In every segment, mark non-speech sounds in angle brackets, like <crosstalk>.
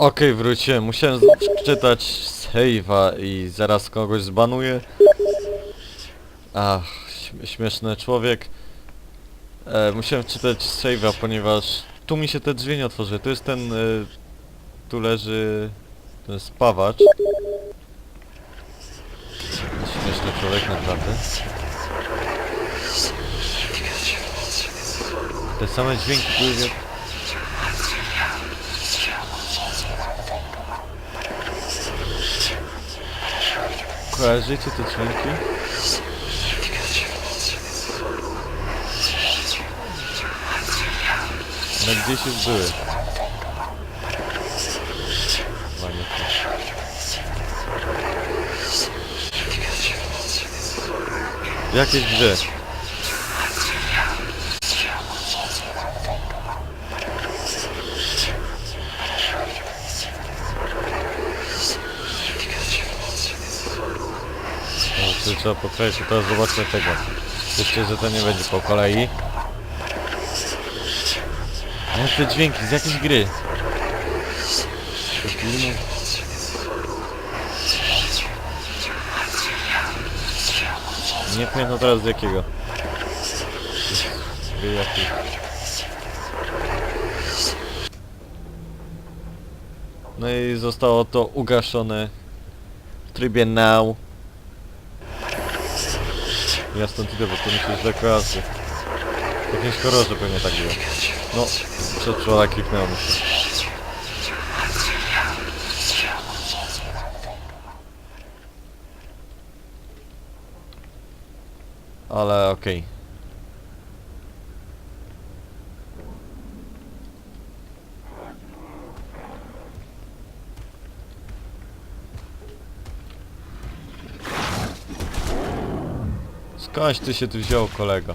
Okej, wróciłem. Musiałem czytać save'a i zaraz kogoś zbanuję. Ach, śm- śmieszny człowiek. E, musiałem czytać save'a, ponieważ tu mi się te drzwi nie otworzyły. Tu jest ten... E, tu leży... ten spawacz. Śmieszny człowiek, naprawdę. Te same dźwięki były... Kojarzycie te dźwięki? No gdzieś już były. Jakieś gry. No, to trzeba po kolei, to teraz zobaczmy tego. Myślę, że to nie będzie po kolei. Ale te dźwięki z jakiejś gry. Nie pamiętam teraz z jakiego. Gry. No i zostało to ugaszone w trybie now. Ja stąd idę, bo to mi się źle kojarzy. W jakimś horrorze pewnie tak było. No, przed człowiek kliknęło mi się. Ale okej. Skądś ty się tu wziął, kolego?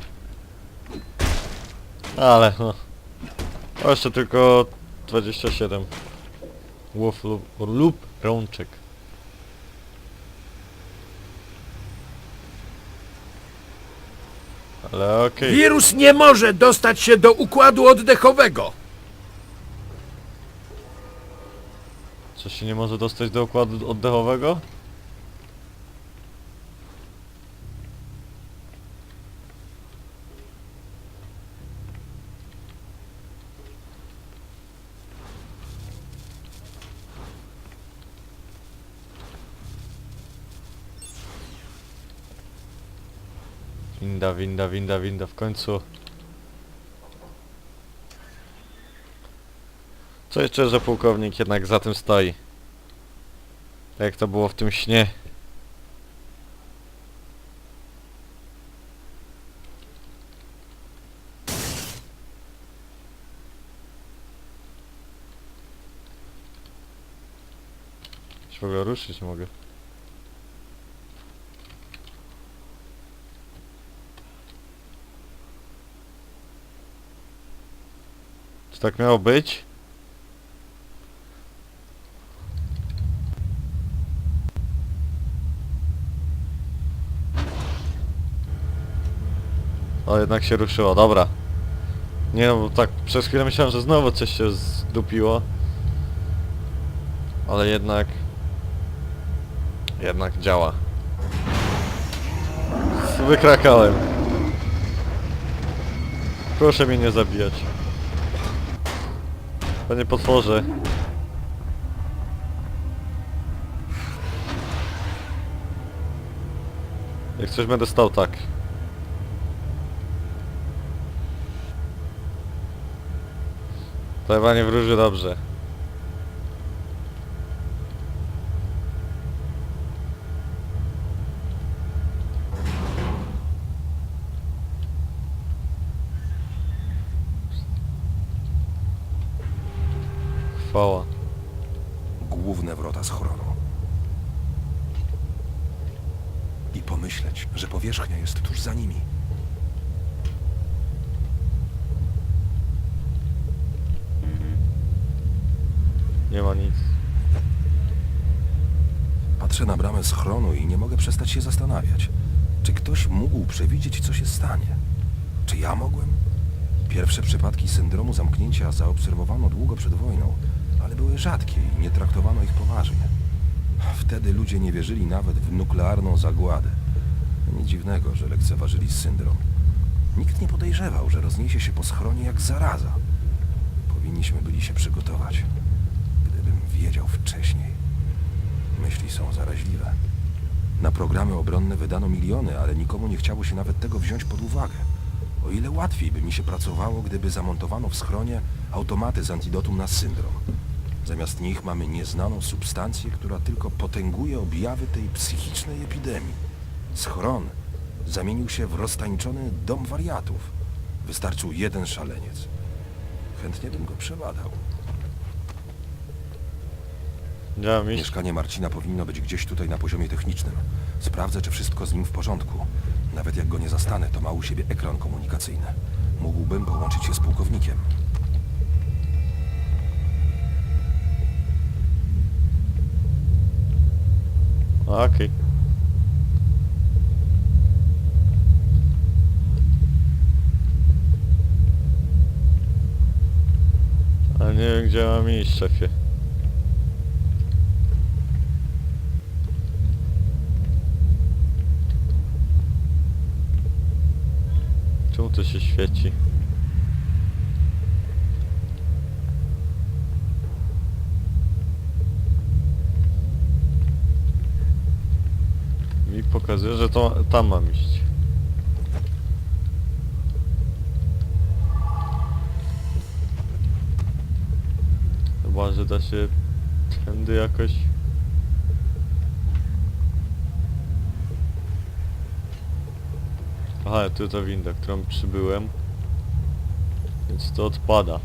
Ale no. O, jeszcze tylko 27. Łów lub, lub rączek. Ale okej. Wirus nie może dostać się do układu oddechowego. Co się nie może dostać do układu oddechowego? Winda, winda, winda, w końcu. Co jeszcze, że pułkownik jednak za tym stoi? Tak jak to było w tym śnie. Się w ogóle ruszyć mogę. Czy tak miało być? O, jednak się ruszyło, dobra. Nie no, bo tak przez chwilę myślałem, że znowu coś się zdupiło. Ale jednak... Jednak działa. Wykrakałem. Proszę mnie nie zabijać. Panie potworze. Jak coś będę stał tak. To chyba nie wróży dobrze. Chwała. główne wrota schronu. I pomyśleć, że powierzchnia jest tuż za nimi. Nie ma nic. Patrzę na bramę schronu i nie mogę przestać się zastanawiać. Czy ktoś mógł przewidzieć, co się stanie? Czy ja mogłem? Pierwsze przypadki syndromu zamknięcia zaobserwowano długo przed wojną, ale były rzadkie i nie traktowano ich poważnie. Wtedy ludzie nie wierzyli nawet w nuklearną zagładę. Nic dziwnego, że lekceważyli syndrom. Nikt nie podejrzewał, że rozniesie się po schronie jak zaraza. Powinniśmy byli się przygotować. Gdybym wiedział wcześniej. Myśli są zaraźliwe. Na programy obronne wydano miliony, ale nikomu nie chciało się nawet tego wziąć pod uwagę. O ile łatwiej by mi się pracowało, gdyby zamontowano w schronie automaty z antidotum na syndrom. Zamiast nich mamy nieznaną substancję, która tylko potęguje objawy tej psychicznej epidemii. Schron zamienił się w roztańczony dom wariatów. Wystarczył jeden szaleniec. Chętnie bym go przebadał. Ja mistrz. Mieszkanie Marcina powinno być gdzieś tutaj na poziomie technicznym. Sprawdzę, czy wszystko z nim w porządku. Nawet jak go nie zastanę, to ma u siebie ekran komunikacyjny. Mógłbym połączyć się z pułkownikiem. Okej. Ale nie wiem gdzie mam iść, szefie. Czemu to się świeci? Mi pokazuje, że to tam mam iść. Chyba, że da się tędy jakoś... Aha, tu ta winda, którą przybyłem. Więc to odpada.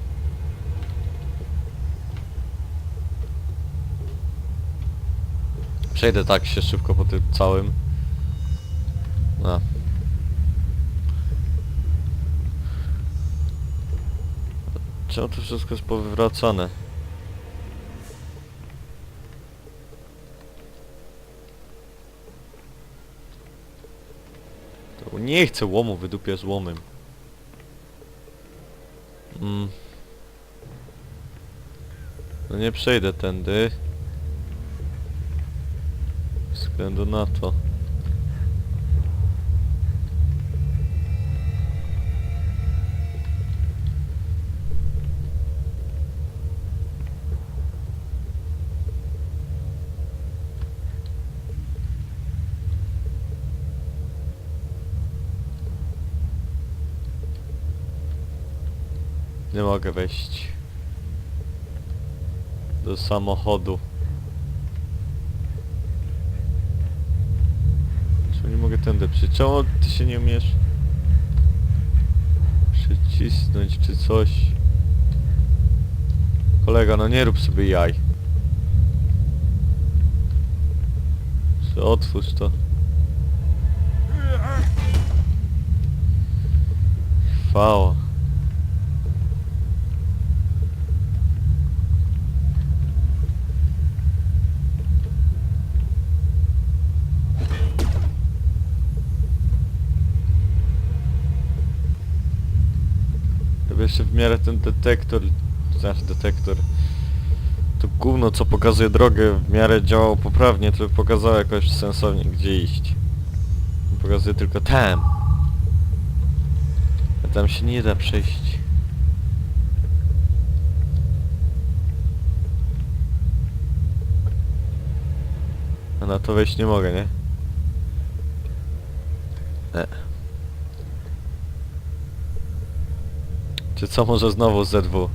Przejdę tak się szybko po tym całym. No. Czemu to wszystko jest powywracane? To nie chcę łomu, wydupię z łomem. Mm. No nie przejdę tędy. Względu na to. Nie mogę wejść do samochodu. Czemu nie mogę tędy przyjść? Czemu ty się nie umiesz przycisnąć czy coś? Kolega, no nie rób sobie jaj. Otwórz to. Chwała. Gdyby jeszcze w miarę ten detektor, znaczy detektor, to gówno co pokazuje drogę w miarę działało poprawnie, to by pokazało jakoś sensownie gdzie iść. Pokazuje tylko tam. A tam się nie da przejść. A na to wejść nie mogę, nie? E. Czy co może znowu ZW?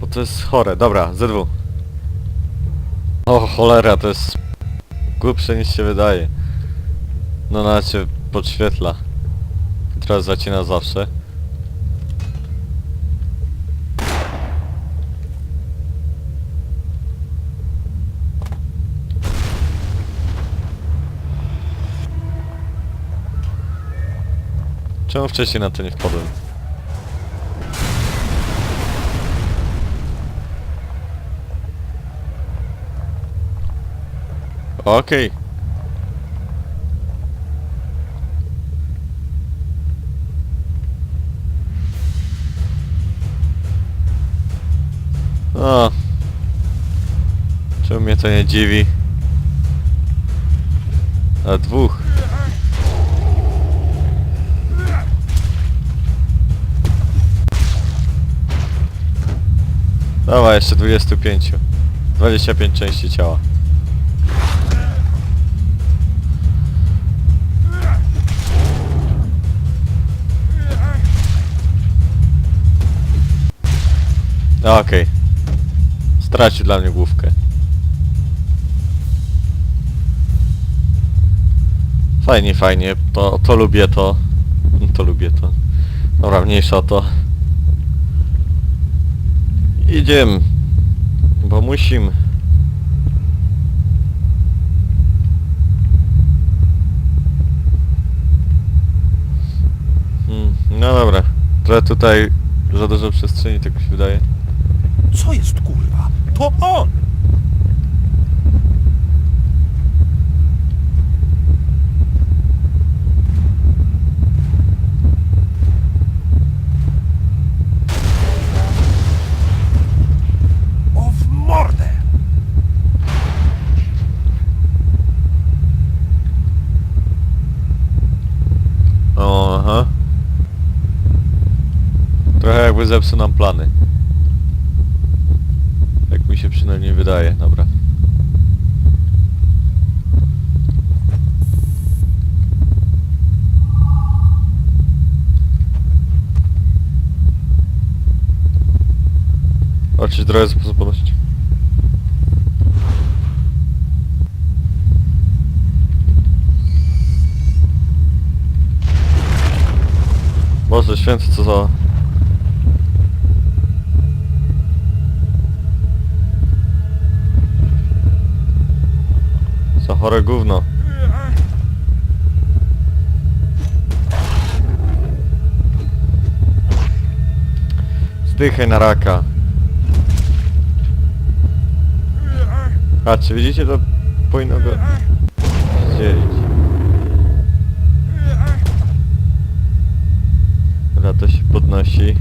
Bo to jest chore. Dobra, ZW. O cholera, to jest głupsze niż się wydaje. No nawet się podświetla. Teraz zacina zawsze. Czemu wcześniej na to nie wpadłem? Okej. A, Czemu mnie to nie dziwi? A dwóch. Dawaj, jeszcze 25. 25 części ciała. A, Okej. Stracił dla mnie główkę. Fajnie, fajnie. To, to lubię to. To lubię to. Dobra, mniejsza o to. Idziemy. Bo musimy. Hmm, no dobra. Trochę tutaj za dużo przestrzeni, tak mi się wydaje. Co jest kurwa? To on! O w mordę! Aha. Trochę jakby zepsuł nam plany. Przynajmniej wydaje, dobra. Oczywiście trochę sposobności. Boże święty, co za... chore gówno. Zdychaj na raka. Patrzcie, widzicie to? Powinno go... Zdzielić. Dobra, to się podnosi.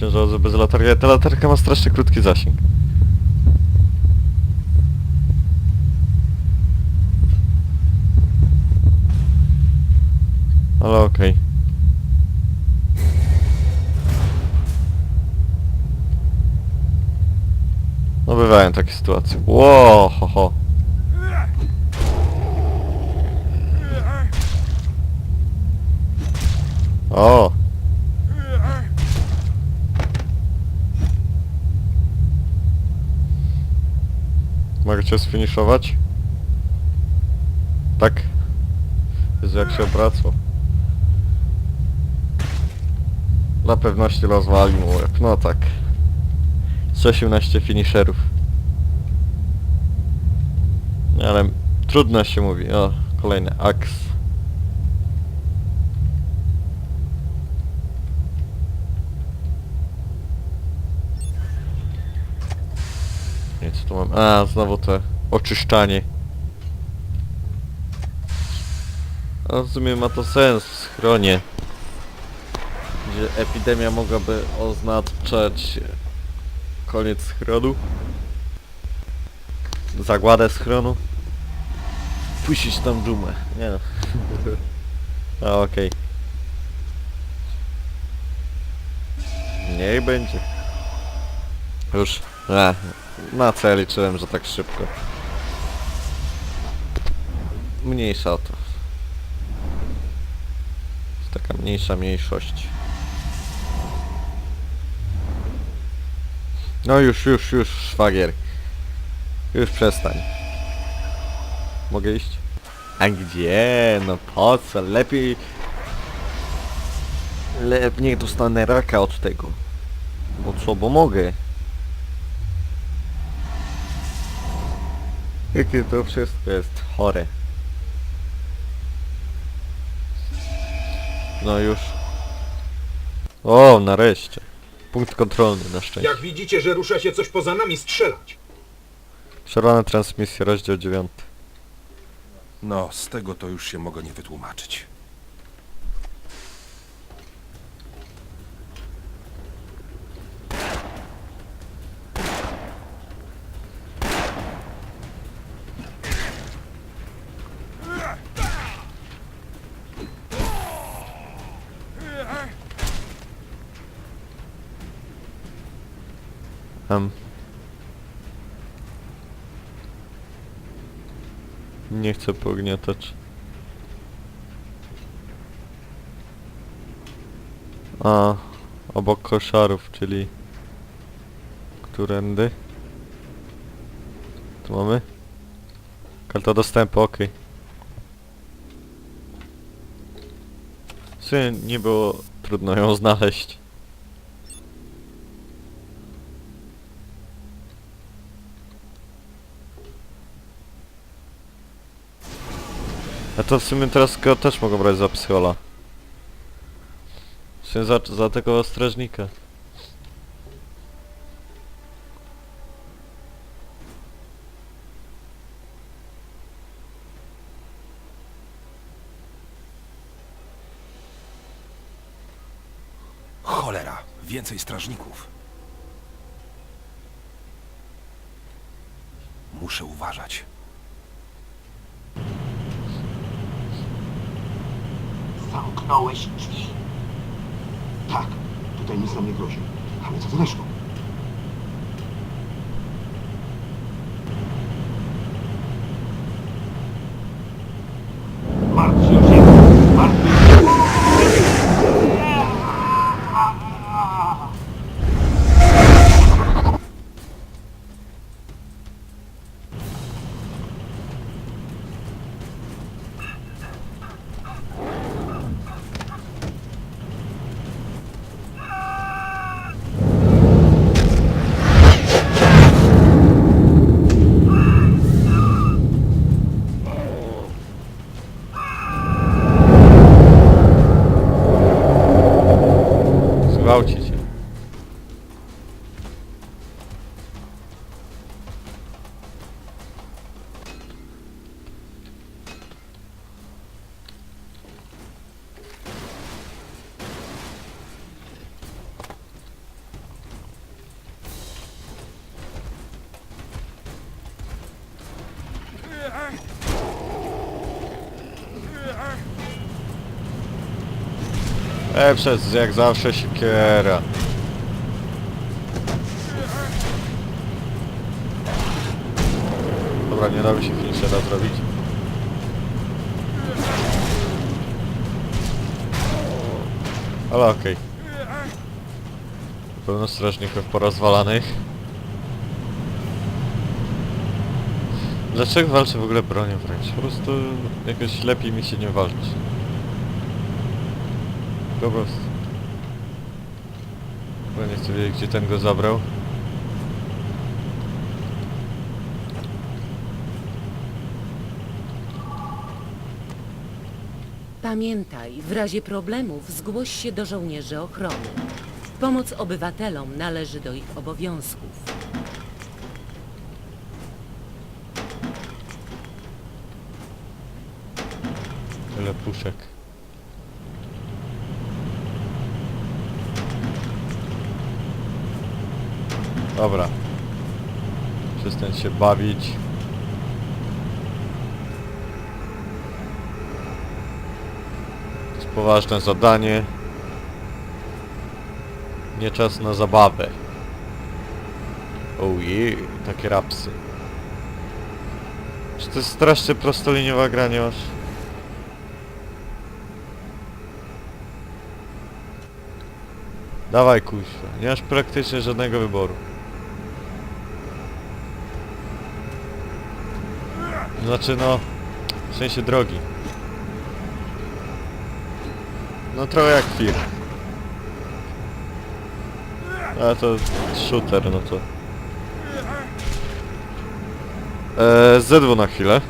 Chodzę bez latarki. Ta latarka ma strasznie krótki zasięg. Ale okej. No bywają takie sytuacje. Ło, ho, ho. O! Mogę cię sfiniszować? Tak? Jezu, jak się obracał. Dla pewności rozwalił mu łeb. No tak. Z 18 finisherów. Ale trudno się mówi. O, kolejny aks. Nie, co tu mam? A, znowu to oczyszczanie. A w sumie ma to sens w schronie. Gdzie epidemia mogłaby oznaczać koniec schronu. Zagładę schronu. Puścić tam dżumę. Nie no. <laughs> A okej. Niech będzie. Już. A, na cel liczyłem, że tak szybko. Mniejsza o to. Jest taka mniejsza mniejszość. No już, już, już, szwagier. Już przestań. Mogę iść? A gdzie? No po co? Lepiej... Lepiej dostanę raka od tego. Bo co? Bo mogę. Jakie to wszystko jest chore. No już. O, nareszcie. Punkt kontrolny na szczęście. Jak widzicie, że rusza się coś poza nami, strzelać. Przerwana transmisja, rozdział 9. No, z tego to już się mogę nie wytłumaczyć. Nie chcę pogniatać. A, obok koszarów, czyli... Którędy? Tu mamy? Karta dostępu, okej. W sumie nie było trudno ją znaleźć. A to w sumie teraz go też mogą brać za psychola. W sumie za, za tego strażnika. Cholera, więcej strażników. Muszę uważać. Zamknąłeś drzwi? Tak, tutaj nic nam nie grozi. Ale co z resztą? Przez jak zawsze siekiera. Dobra, nie dało się finishera zrobić. Ale okej. Pełno strażników porozwalanych. Dlaczego walczę w ogóle bronią wręcz? Po prostu jakoś lepiej mi się nie walczy. Prostu. Bo nie chcę wiedzieć gdzie ten go zabrał. Pamiętaj, w razie problemów zgłoś się do żołnierzy ochrony. Pomoc obywatelom należy do ich obowiązków. Tyle puszek. Dobra. Przestań się bawić. To jest poważne zadanie. Nie czas na zabawę. Ojej, takie rapsy. Czy to jest strasznie prostoliniowa gra, nie masz? Dawaj kuźwa, nie masz praktycznie żadnego wyboru. Znaczy no, w sensie drogi. No trochę jak film. A to shooter, no to... Eee, Z2 na chwilę.